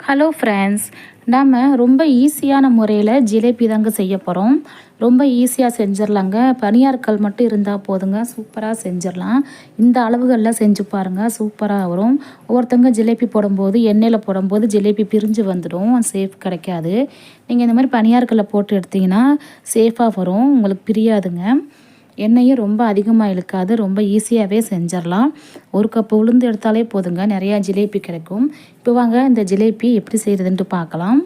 Hello friends நம்ம ரொம்ப ஈஸியான முறையில் ஜிலேபி தாங்க செய்ய போகிறோம் ரொம்ப ஈஸியாக செஞ்சிடலாங்க பனியார்கள் மட்டும் இருந்தால் போதுங்க. சூப்பராக செஞ்சிடலாம் இந்த அளவுகளில் செஞ்சு பாருங்கள் சூப்பராக வரும். ஒவ்வொருத்தவங்க ஜிலேபி போடும்போது எண்ணெயில் போடும்போது ஜிலேபி பிரிஞ்சு வந்துடும். சேஃப் கிடைக்காது. நீங்கள் இந்த மாதிரி பனியார்களை போட்டு எடுத்திங்கன்னா சேஃபாக வரும். உங்களுக்கு பிரியாதுங்க. எண்ணெயும் ரொம்ப அதிகமாக இழுக்காது ரொம்ப ஈஸியாகவே செஞ்சிடலாம் ஒரு கப் உளுந்து எடுத்தாலே போதுங்க நிறையா ஜிலேபி கிடைக்கும். இப்போ வாங்க இந்த ஜிலேபி எப்படி செய்கிறதுன்ட்டு பார்க்கலாம்.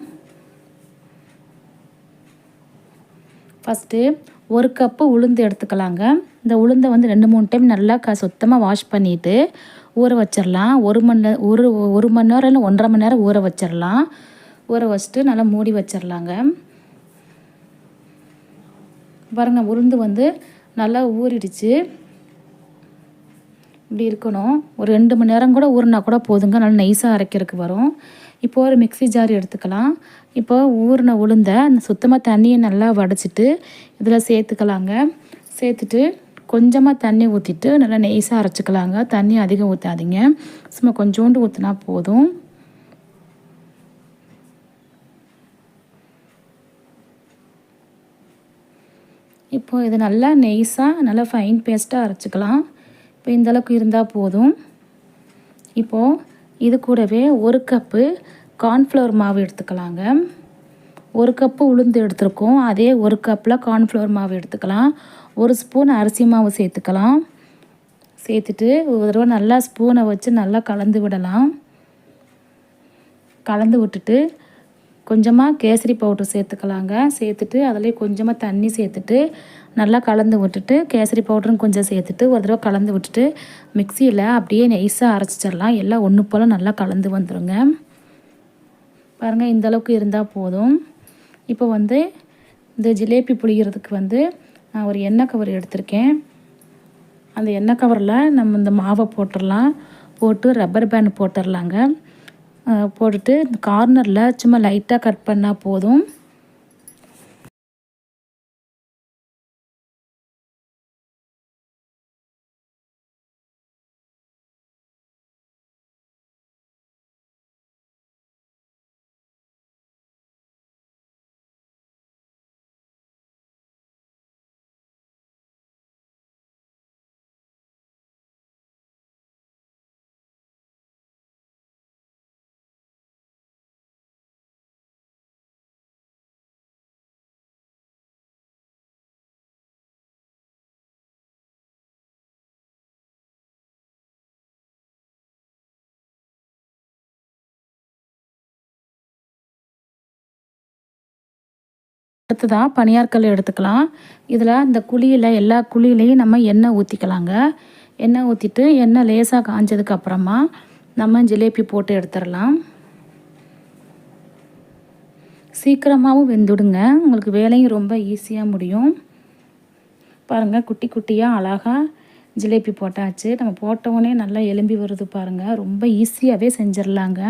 ஃபஸ்ட்டு ஒரு கப்பு உளுந்து எடுத்துக்கலாங்க. இந்த உளுந்தை வந்து ரெண்டு மூணு டைம் நல்லா க சுத்தமாக வாஷ் பண்ணிவிட்டு ஊற வச்சிடலாம் ஒரு மணி நேரம் ஒரு ஒரு மணி நேரம் இல்லை ஒன்றரை மணி நேரம் ஊற வச்சிடலாம் ஊற வச்சுட்டு நல்லா மூடி வச்சிடலாங்க பாருங்கள் உளுந்து வந்து நல்லா ஊறிடுச்சு. இப்படி இருக்கணும். ஒரு ரெண்டு மணி நேரம் கூட ஊறினா கூட போதுங்க. நல்லா நைஸாக அரைக்கிறதுக்கு வரும். இப்போது ஒரு மிக்சி ஜார் எடுத்துக்கலாம். இப்போ ஊறின உளுந்த அந்த சுத்தமாக தண்ணியை நல்லா வடைச்சிட்டு இதில் சேர்த்துக்கலாங்க. சேர்த்துட்டு கொஞ்சமாக தண்ணி ஊற்றிட்டு நல்லா நெய்ஸாக அரைச்சிக்கலாங்க. தண்ணி அதிகம் ஊற்றாதீங்க சும்மா கொஞ்சோண்டு ஊற்றினா போதும். இப்போது இது நல்லா நெய்ஸாக நல்லா ஃபைன் பேஸ்ட்டாக அரைச்சிக்கலாம். இப்போ இந்தளவுக்கு இருந்தால் போதும். இப்போது இது கூடவே ஒரு கப்பு கார்ன்ஃப்ளவர் மாவு எடுத்துக்கலாங்க. ஒரு கப்பு உளுந்து எடுத்துருக்கோம். அதே ஒரு கப்பில் கார்ன்ஃப்ளவர் மாவு எடுத்துக்கலாம். ஒரு ஸ்பூன் அரிசி மாவு சேர்த்துக்கலாம். சேர்த்துட்டு ஒரு தடவை நல்லா ஸ்பூனை வச்சு நல்லா கலந்து விடலாம். கலந்து விட்டுட்டு கொஞ்சமாக கேசரி பவுடர் சேர்த்துக்கலாங்க. சேர்த்துட்டு அதிலே கொஞ்சமாக தண்ணி சேர்த்துட்டு நல்லா கலந்து விட்டுட்டு கேசரி பவுடரும் கொஞ்சம் சேர்த்துட்டு ஒரு தடவை கலந்து விட்டுட்டு மிக்சியில் அப்படியே நெய்ஸாக அரைச்சிச்சிடலாம் எல்லாம் ஒன்று போல் நல்லா கலந்து வந்துடுங்க பாருங்கள் இந்தளவுக்கு இருந்தால் போதும். இப்போ வந்து இந்த ஜிலேபி புளிகிறதுக்கு வந்து நான் ஒரு எண்ணெய் கவர் எடுத்திருக்கேன். அந்த எண்ணெய் கவரில் நம்ம இந்த மாவை போட்டுடலாம். போட்டு ரப்பர் பேண்ட் போட்டுடலாங்க. போட்டுட்டு இந்த கார்னரில் சும்மா லைட்டாக கட் பண்ணால் போதும். அடுத்ததாக பனியார்கல் எடுத்துக்கலாம். இதில் இந்த குழியில் எல்லா குழியிலையும் நம்ம எண்ணெய் ஊற்றிக்கலாங்க எண்ணெய் ஊற்றிட்டு எண்ணெய் லேசாக காஞ்சதுக்கு அப்புறமா நம்ம ஜிலேபி போட்டு எடுத்துடலாம். சீக்கிரமாகவும் வெந்துடுங்க. உங்களுக்கு வேலையும் ரொம்ப ஈஸியாக முடியும். பாருங்கள் குட்டி குட்டியாக அழகாக ஜிலேபி போட்டாச்சு. நம்ம போட்டவுடனே நல்லா எலும்பி வருது பாருங்கள் ரொம்ப ஈஸியாகவே செஞ்சிடலாங்க.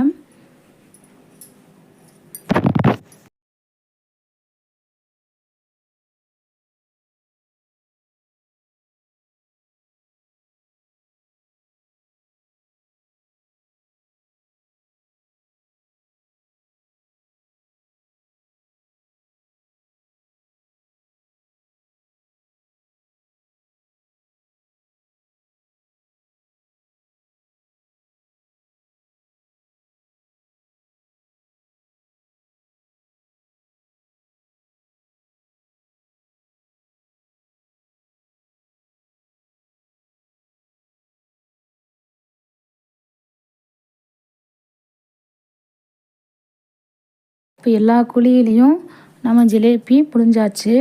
இப்போ எல்லா குழியிலையும் நம்ம ஜிலேபி புழிஞ்சாச்சு.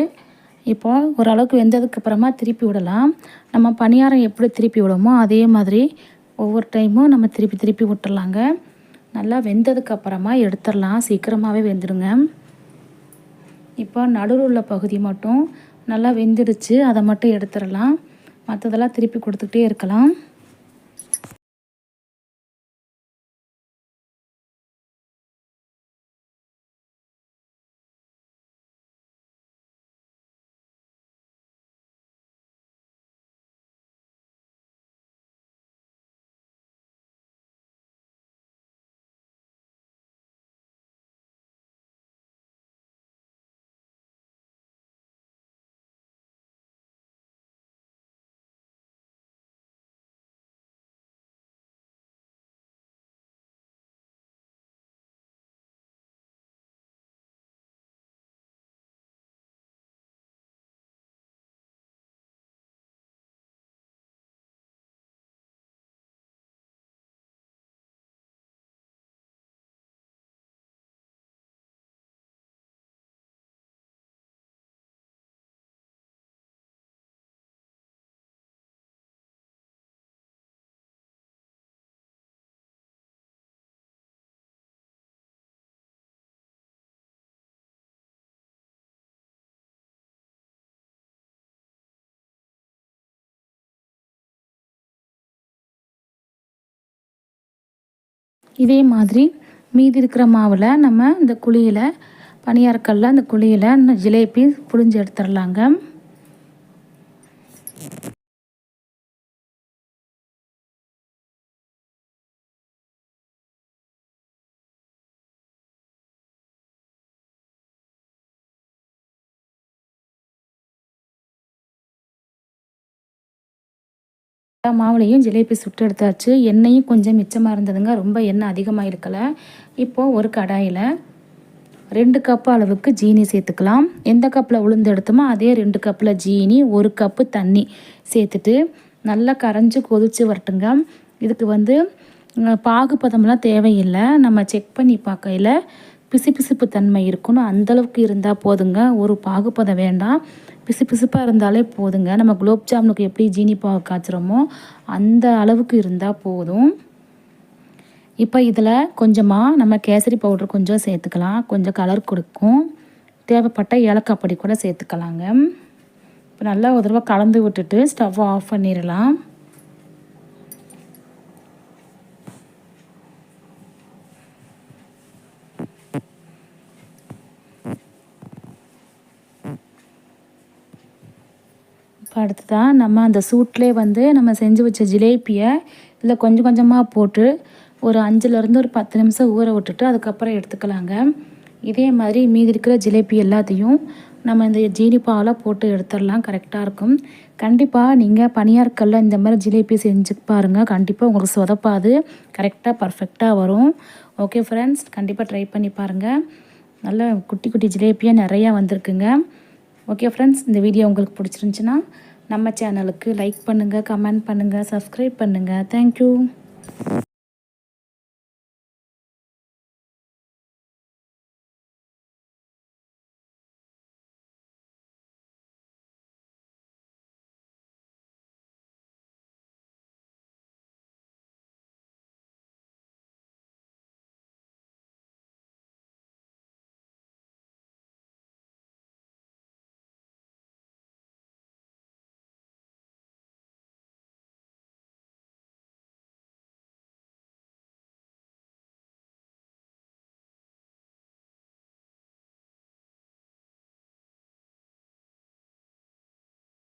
இப்போ ஓரளவுக்கு வெந்ததுக்கு அப்புறமா திருப்பி விடலாம். நம்ம பணியாரம் எப்படி திருப்பி விடுமோ அதே மாதிரி ஒவ்வொரு டைமும் நம்ம திருப்பி திருப்பி விட்டுறலாங்க நல்லா வெந்ததுக்கு அப்புறமா எடுத்துடலாம் சீக்கிரமாகவே வெந்துடுங்க. இப்போ நடுவில் உள்ள பகுதி மட்டும் நல்லா வெந்துடுச்சு. அதை மட்டும் எடுத்துடலாம் மற்றதெல்லாம் திருப்பி கொடுத்துக்கிட்டே இருக்கலாம். இதே மாதிரி மீதி இருக்கிற மாவில் நம்ம இந்த குழியில் பனியாரக்கல்ல அந்த குழியில் இந்த ஜிலேபி புழிஞ்சு எடுத்துடலாங்க. மாவுலேயும் ஜிலேபி சுட்டு எடுத்தாச்சு. எண்ணெயும் கொஞ்சம் மிச்சமாக இருந்ததுங்க. ரொம்ப எண்ணெய் அதிகமாக இருக்கலை. இப்போது ஒரு கடாயில் ரெண்டு கப்பு அளவுக்கு ஜீனி சேர்த்துக்கலாம். எந்த கப்பில் உளுந்து எடுத்தோமோ அதே ரெண்டு கப்பில் ஜீனி ஒரு கப்பு தண்ணி சேர்த்துட்டு நல்லா கரைஞ்சி கொதித்து வரட்டுங்க. இதுக்கு வந்து பாகுபதம்லாம் தேவையில்லை. நம்ம செக் பண்ணி பார்க்கையில் பிசு பிசுப்பு தன்மை இருக்கணும் அந்தளவுக்கு இருந்தால் போதுங்க. ஒரு பாகுபதம் வேண்டாம். பிசு பிசுப்பாக இருந்தாலே போதுங்க. நம்ம குலோப் ஜாமுனுக்கு எப்படி ஜீனி பாகு காய்ச்சுறோமோ அந்த அளவுக்கு இருந்தால் போதும். இப்போ இதில் கொஞ்சமாக நம்ம கேசரி பவுடர் கொஞ்சம் சேர்த்துக்கலாம். கொஞ்சம் கலர் கொடுக்கும். தேவைப்பட்ட ஏலக்காய் பொடி கூட சேர்த்துக்கலாங்க. இப்போ நல்லா ஒரு தடவை கலந்து விட்டுட்டு ஸ்டவ் ஆஃப் பண்ணிடலாம். இப்போ அடுத்ததான் நம்ம அந்த சூட்லேயே வந்து நம்ம செஞ்சு வச்ச ஜிலேபியை இதில் கொஞ்சம் கொஞ்சமாக போட்டு ஒரு அஞ்சுலேருந்து ஒரு பத்து நிமிஷம் ஊற விட்டுட்டு அதுக்கப்புறம் எடுத்துக்கலாங்க. இதே மாதிரி மீதி இருக்கிற ஜிலேபி எல்லாத்தையும் நம்ம இந்த ஜீனி பாவில் போட்டு எடுத்துடலாம். கரெக்டாக இருக்கும். கண்டிப்பாக நீங்கள் பனியார்க்கல்ல இந்த மாதிரி ஜிலேபி செஞ்சு பாருங்கள் கண்டிப்பாக உங்களுக்கு சொதப்பாது. கரெக்டாக பர்ஃபெக்டாக வரும். ஓகே ஃப்ரெண்ட்ஸ் கண்டிப்பாக ட்ரை பண்ணி பாருங்கள் நல்ல குட்டி குட்டி ஜிலேபியாக நிறையா வந்திருக்குங்க. ஓகே ஃப்ரெண்ட்ஸ் இந்த வீடியோ உங்களுக்கு பிடிச்சிருந்துச்சின்னா நம்ம சேனலுக்கு லைக் பண்ணுங்கள் கமெண்ட் பண்ணுங்கள் சப்ஸ்கிரைப் பண்ணுங்கள் தேங்க்யூ